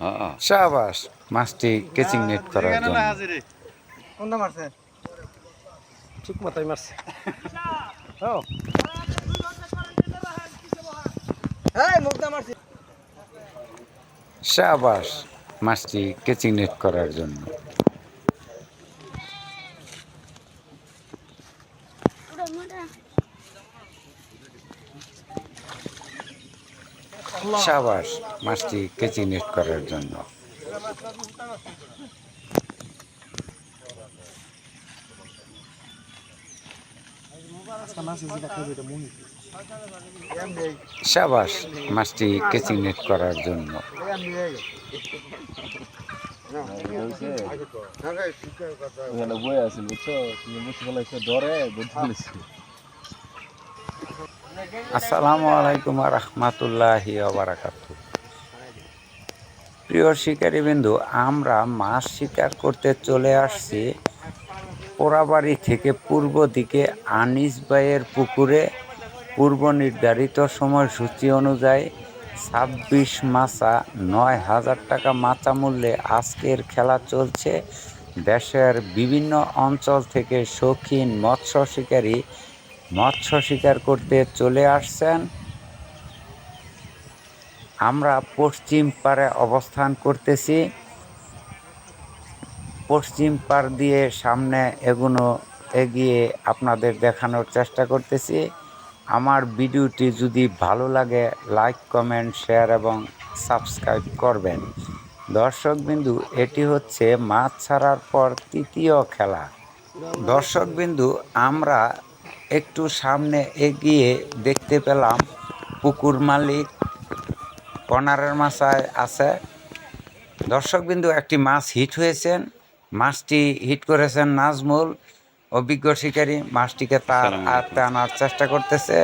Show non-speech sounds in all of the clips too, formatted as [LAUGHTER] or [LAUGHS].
হ্যাঁ সাবাস। মাছটি কেচিং নেট করার জন্য। কোনটা মারছে? ঠিক মাথায় মারছে। ও। এই মুখটা মাছটি কেচিং নেট করার জন্য। সাবাস মাছটি কেচিং নেট করার জন্য। সাবাস মাছটি কেচিং নেট করার জন্য। ওখানে বই আছে বুঝছ তুমি বুঝতে পারছ ডরে বুঝতে পারছি আসসালামু আলাইকুম রহমতুল্লাহি বারাকাতু। প্রিয় শিকারী বিন্দু আমরা মাছ শিকার করতে চলে আসছি পোড়াবাড়ি থেকে পূর্ব দিকে আনিস ভাইয়ের পুকুরে। পূর্ব নির্ধারিত সময়সূচি অনুযায়ী ছাব্বিশ মাছা নয় হাজার টাকা মাচা মূল্যে আজকের খেলা চলছে। দেশের বিভিন্ন অঞ্চল থেকে শৌখিন মৎস্য শিকারী মৎস্য শিকার করতে চলে আসছেন। আমরা পশ্চিম পাড়ে অবস্থান করতেছি। পশ্চিম পার দিয়ে সামনে এগুনো এগিয়ে আপনাদের দেখানোর চেষ্টা করতেছি। আমার ভিডিওটি যদি ভালো লাগে, লাইক, কমেন্ট, শেয়ার এবং সাবস্ক্রাইব করবেন। দর্শকবিন্দু, এটি হচ্ছে মাছ ছাড়ার পর তৃতীয় খেলা। দর্শকবিন্দু, আমরা একটু সামনে এগিয়ে দেখতে পেলাম পুকুর মালিক কর্নারের মাছায় আছে। দর্শকবিন্দু একটি মাছ হিট হয়েছেন। মাছটি হিট করেছেন নাজমুল। অভিজ্ঞ শিকারী মাছটিকে তার আয়ত্তে আনার চেষ্টা করতেছে।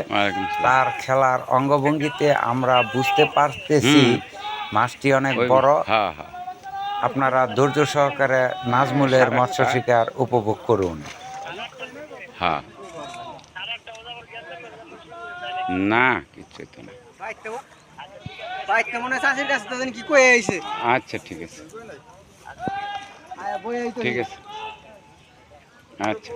তার খেলার অঙ্গভঙ্গিতে আমরা বুঝতে পারতেছি মাছটি অনেক বড়। আপনারা ধৈর্য সহকারে নাজমুলের মৎস্য শিকার উপভোগ করুন। হ্যাঁ না কিচ্ছু তো না। আচ্ছা ঠিক আছে। আয়া বই আইতো ঠিক আছে। আচ্ছা।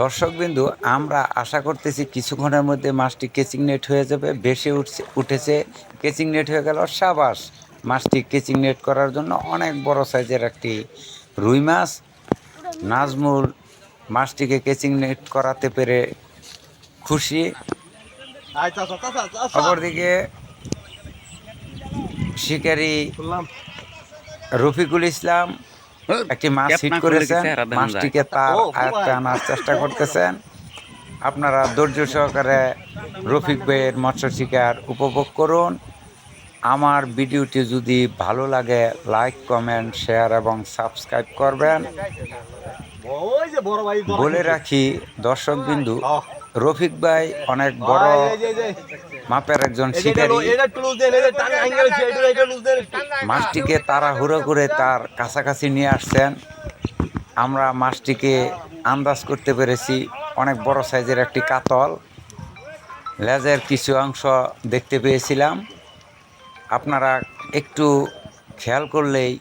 দর্শকবিন্দু আমরা আশা করতেছি কিছুক্ষণের মধ্যে মাছটি কেচিং নেট হয়ে যাবে বেশি উঠছে উঠেছে। কেচিং নেট হয়ে গেল সাবাস। মাছটি কেচিং নেট করার জন্য অনেক বড় সাইজের একটি রুই মাছ। নাজমুল মাছটিকে কেচিং নেট করাতে পেরে খুশি। অপরদিকে শিকারী রফিকুল ইসলাম একটি মাছ হিট করেছেন? মাছটিকে তার আয়ত্তে আনার চেষ্টা করতেছেন। আপনারা ধৈর্য সহকারে রফিক ভাইয়ের মৎস্য শিকার উপভোগ করুন। আমার ভিডিওটি যদি ভালো লাগে লাইক কমেন্ট শেয়ার এবং সাবস্ক্রাইব করবেন। ওই যে বড় ভাই বড় বলে রাখি দর্শক বিন্দু রফিক ভাই অনেক বড় মাপের একজন শিকারী। মাছটিকে তাড়াহুড়ো করে তার কাছাকাছি নিয়ে আসছেন। আমরা মাছটিকে আন্দাজ করতে পেরেছি অনেক বড় সাইজের একটি কাতল। লেজের কিছু অংশ দেখতে পেয়েছিলাম। আপনারা একটু খেয়াল করলেই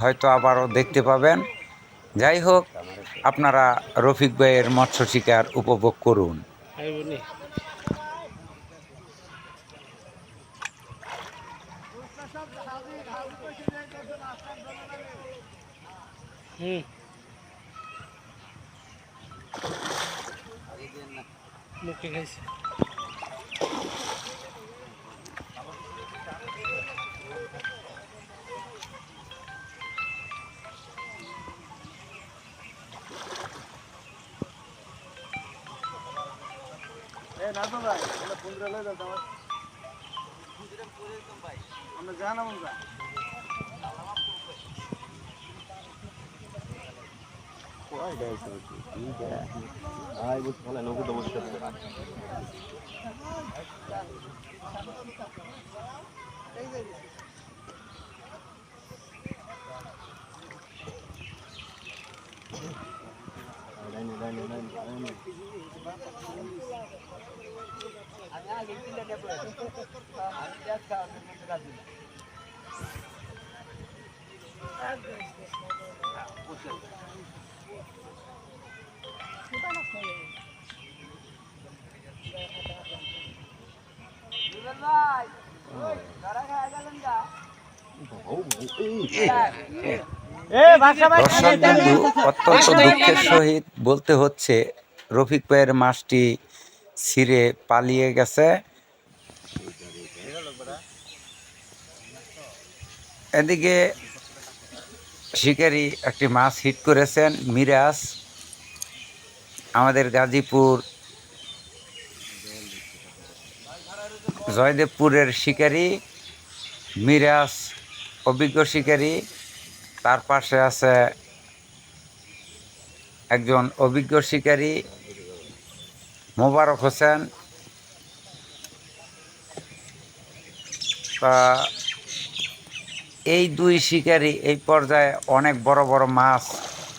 হয়তো আবারও দেখতে পাবেন। যাই হোক আপনারা রফিক ভাইয়ের মৎস্য শিকার উপভোগ করুন। মুখে খাইছে। Why does it do that? I was one and over the water. Thank you. দর্শক বন্ধু অত্যন্ত দুঃখের সহিত বলতে হচ্ছে রফিক ভাইয়ের মাছটি ছিঁড়ে পালিয়ে গেছে। এদিকে শিকারি একটি মাছ হিট করেছেন মিরাজ। আমাদের গাজীপুর জয়দেবপুরের শিকারি, মিরাজ অভিজ্ঞ শিকারী, তার পাশে আছে একজন অভিজ্ঞ শিকারী, মোবারক হোসেন। এই দুই শিকারী এই পর্যায়ে অনেক বড় বড় মাছ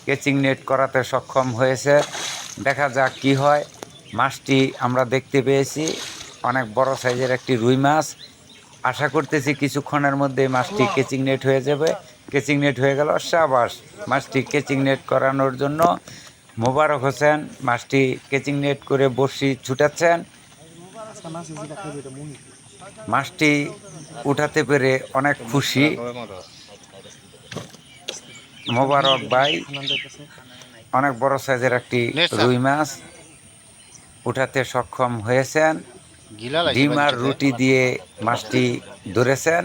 কেচিং নেট করাতে সক্ষম হয়েছে। দেখা যাক কি হয়। মাছটি আমরা দেখতে পেয়েছি। অনেক বড় সাইজের একটি রুই মাছ। আশা করতেছি কিছুক্ষণের মধ্যে মাছটি কেচিং নেট হয়ে যাবে। কেচিং নেট হয়ে গেল সাবাস। মাছটি কেচিং নেট করানোর জন্য মোবারক হোসেন মাছটি কেচিং নেট করে বড়শি ছুটাচ্ছেন। মাছটি উঠাতে পেরে অনেক খুশি। মোবারক ভাই অনেক বড় সাইজের একটি রুই মাছ উঠাতে সক্ষম হয়েছেন। ডিম আর রুটি দিয়ে মাছটি ধরেছেন।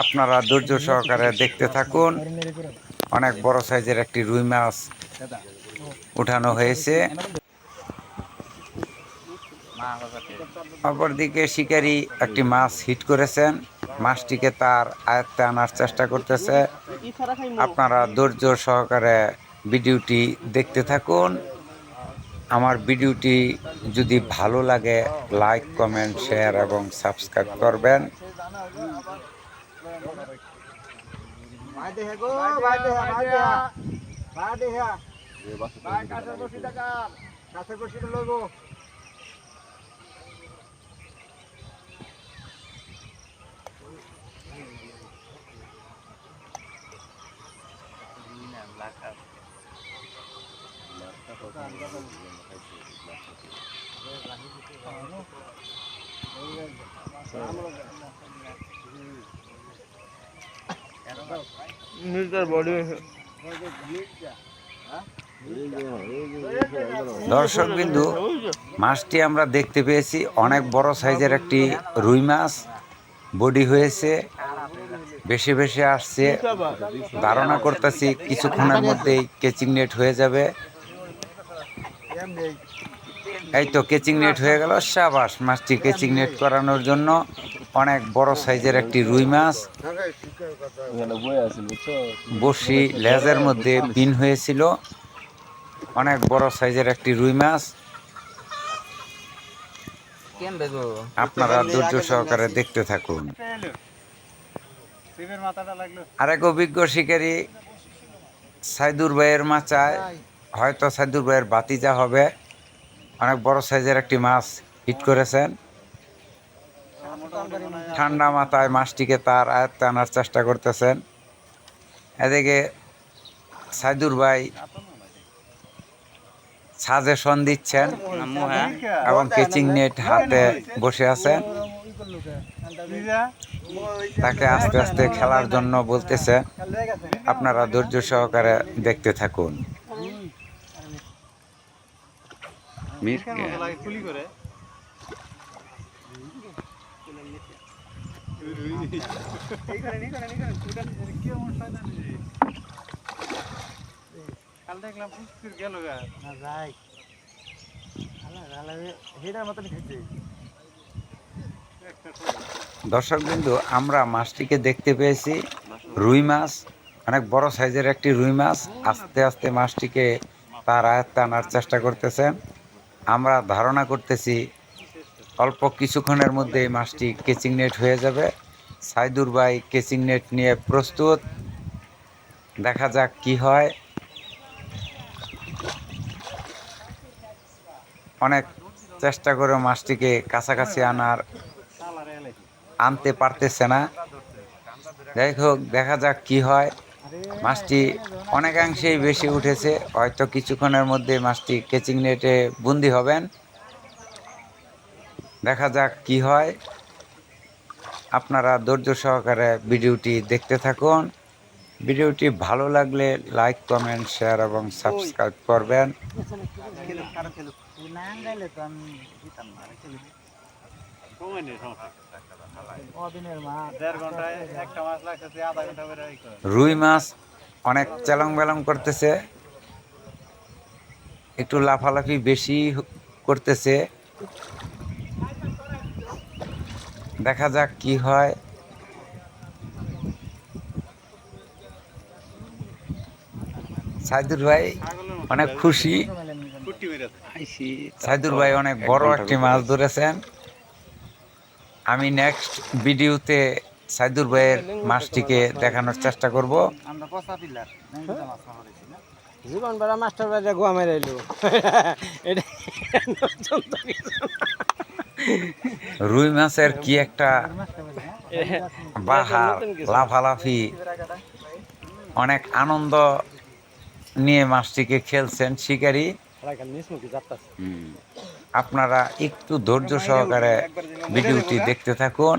আপনারা ধৈর্য সহকারে দেখতে থাকুন। অনেক বড় সাইজের একটি রুই মাছ উঠানো হয়েছে। অপরদিকে শিকারী একটি মাছ হিট করেছেন। মাছটিকে তার আয়ত্তে আনার চেষ্টা করতেছে। আপনারা ধৈর্য সহকারে ভিডিওটি দেখতে থাকুন। আমার ভিডিওটি যদি ভালো লাগে লাইক কমেন্ট শেয়ার এবং সাবস্ক্রাইব করবেন দেখে গো ভাই দেখে ভাই দেখে ভাই দেখে ভাই কাছের বসি টাকা কাছের বসি লোগো দর্শক বিন্দু, মাছটি আমরা দেখতে পেয়েছি। অনেক বড় সাইজের একটি রুই মাছ। বডি হয়েছে, বেশি বেশি আসছে। ধারণা করতেছি কিছুক্ষণের মধ্যেই কেচিং নেট হয়ে যাবে। এই তো কেচিং নেট হয়ে গেল, সাবাস, মাছটি কেচিং নেট করানোর জন্য অনেক বড় সাইজের একটি রুই মাছ। বসি লেজের মধ্যে বিন হয়েছিল। অনেক বড় সাইজের একটি রুই মাছ। আপনারা ধৈর্য সহকারে দেখতে থাকুন। আরেক অভিজ্ঞ শিকারী, সাইদুর ভাইয়ের মাচায়, হয়তো সাইদুর ভাইয়ের বাতিজা হবে। অনেক বড় সাইজের একটি মাছ হিট করেছেন। ঠান্ডা মাথায় মাছটিকে তার আয়ত্তে আনার চেষ্টা করতেছেন। এদিকে সাইদুর ভাই সাজেশন দিচ্ছেন এবং কেচিং নেট হাতে বসে আছেন। তাকে আস্তে আস্তে খেলার জন্য বলতেছে। আপনারা ধৈর্য সহকারে দেখতে থাকুন। কাল দেখলাম গেল না যাই। হেডার মতন খেতে দর্শক বিন্দু আমরা মাছটিকে দেখতে পেয়েছি। রুই মাছ অনেক বড় সাইজের একটি রুই মাছ। আস্তে আস্তে মাছটিকে তার আয়ত্তে আনার চেষ্টা করতেছেন। আমরা ধারণা করতেছি অল্প কিছুক্ষণের মধ্যে এই মাছটি কেচিং নেট হয়ে যাবে। সাইদুর ভাই কেচিং নেট নিয়ে প্রস্তুত। দেখা যাক কি হয়। অনেক চেষ্টা করে মাছটিকে কাছাকাছি আনার আনতে পারতেছে না। যাই হোক, দেখা যাক কি হয়। মাছটি অনেকাংশেই বেশি উঠেছে। হয়তো কিছুক্ষণের মধ্যে মাছটি কেচিং নেটে বন্দি হবেন। দেখা যাক কি হয়। আপনারা ধৈর্য সহকারে ভিডিওটি দেখতে থাকুন। ভিডিওটি ভালো লাগলে লাইক কমেন্ট শেয়ার এবং সাবস্ক্রাইব করবেন। রুই মাছ অনেক চেলং বেলং করতেছে। একটু লাফালাফি বেশি করতেছে। দেখা যাক কি হয়। সাইদুর ভাই অনেক খুশি। সাইদুর ভাই অনেক বড় একটি মাছ ধরেছেন। আমি নেক্সট ভিডিওতে সাইদুর ভাইয়ের মাছটিকে দেখানোর চেষ্টা করব। না? জীবন বেড়া মাস্টার বাড়ি গোয়া [LAUGHS] কিছু রুই মাছের কি একটা বাহা লাফালাফি। অনেক আনন্দ নিয়ে মাছটিকে খেলছেন শিকারী। আপনারা একটু ধৈর্য সহকারে ভিডিওটি দেখতে থাকুন।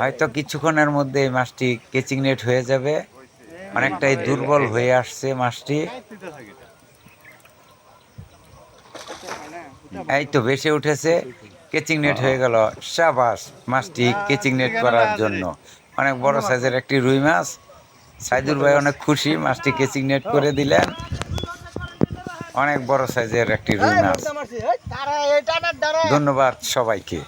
হয়তো কিছুক্ষণের মধ্যে এই মাছটি কেচিং নেট হয়ে যাবে। অনেকটাই দুর্বল হয়ে আসছে মাছটি। এই তো বেশি উঠেছে। কেচিং নেট হয়ে গেল। সাবাস, মাছটি কেচিং নেট করার জন্য। অনেক বড় সাইজের একটি রুই মাছ। সাইদুর ভাই অনেক খুশি মাছটি কেচিং নেট করে দিলেন। অনেক বড় সাইজের একটি রুই মাছ ধন্যবাদ সবাইকে।